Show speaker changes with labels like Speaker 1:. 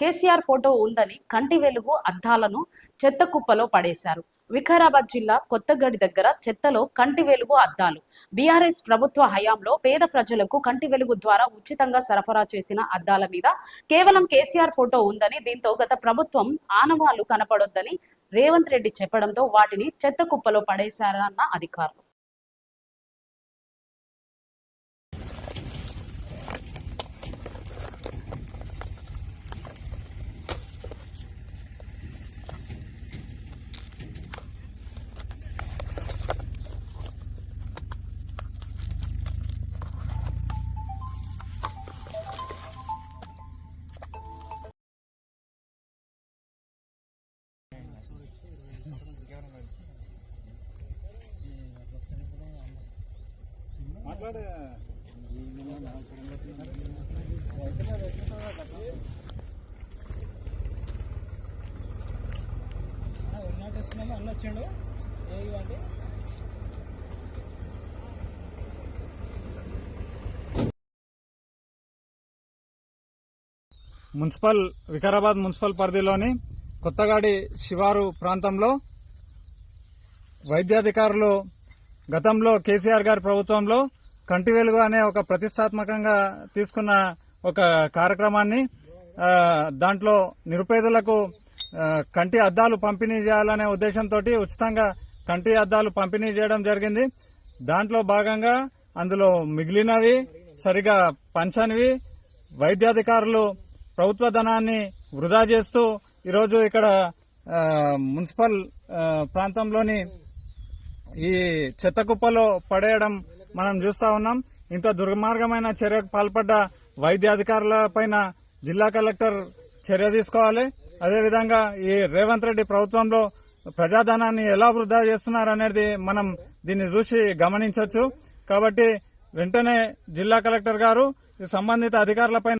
Speaker 1: KCR photo ఉందని కంటి వెలుగు అద్దాలను చెత్త కుప్పలో పడేశారు. వికారాబాద్ జిల్లా కొత్తగడి దగ్గర చెత్తలో కంటి వెలుగు అద్దాలు. బీఆర్ఎస్ ప్రభుత్వ హయాంలో పేద ప్రజలకు కంటి వెలుగు ద్వారా ఉచితంగా సరఫరా చేసిన అద్దాల మీద కేవలం కేసీఆర్ ఫోటో ఉందని దీంతో గత ప్రభుత్వం ఆనవాళ్ళు కనపడొద్దని రేవంత్ రెడ్డి చెప్పడంతో వాటిని చెత్త కుప్పలో పడేశారన్న అధికారులు.
Speaker 2: మాట్లాడే
Speaker 3: అన్న అంటే
Speaker 2: మున్సిపల్ వికారాబాద్ మున్సిపల్ పరిధిలోని కొత్తగాడి శివారు ప్రాంతంలో వైద్యాధికారులు గతంలో కేసీఆర్ గారి ప్రభుత్వంలో కంటి వెలుగు అనే ఒక ప్రతిష్టాత్మకంగా తీసుకున్న ఒక కార్యక్రమాన్ని దాంట్లో నిరుపేదలకు కంటి అద్దాలు పంపిణీ చేయాలనే ఉద్దేశంతో ఉచితంగా కంటి అద్దాలు పంపిణీ చేయడం జరిగింది. దాంట్లో భాగంగా అందులో మిగిలినవి సరిగా పంచనివి వైద్యాధికారులు ప్రభుత్వ ధనాన్ని వృధా చేస్తూ ఈరోజు ఇక్కడ మున్సిపల్ ప్రాంతంలోని ఈ చెత్త కుప్పలో పడేయడం మనం చూస్తా ఉన్నాం. ఇంత దుర్మార్గమైన చర్యకు పాల్పడ్డ వైద్యాధికారుల పైన జిల్లా కలెక్టర్ చర్య తీసుకోవాలి. అదేవిధంగా ఈ రేవంత్ రెడ్డి ప్రభుత్వంలో ప్రజాధనాన్ని ఎలా వృధా చేస్తున్నారు అనేది మనం దీన్ని చూసి గమనించవచ్చు కాబట్టి వెంటనే జిల్లా కలెక్టర్ గారు ఈ సంబంధిత అధికారులపై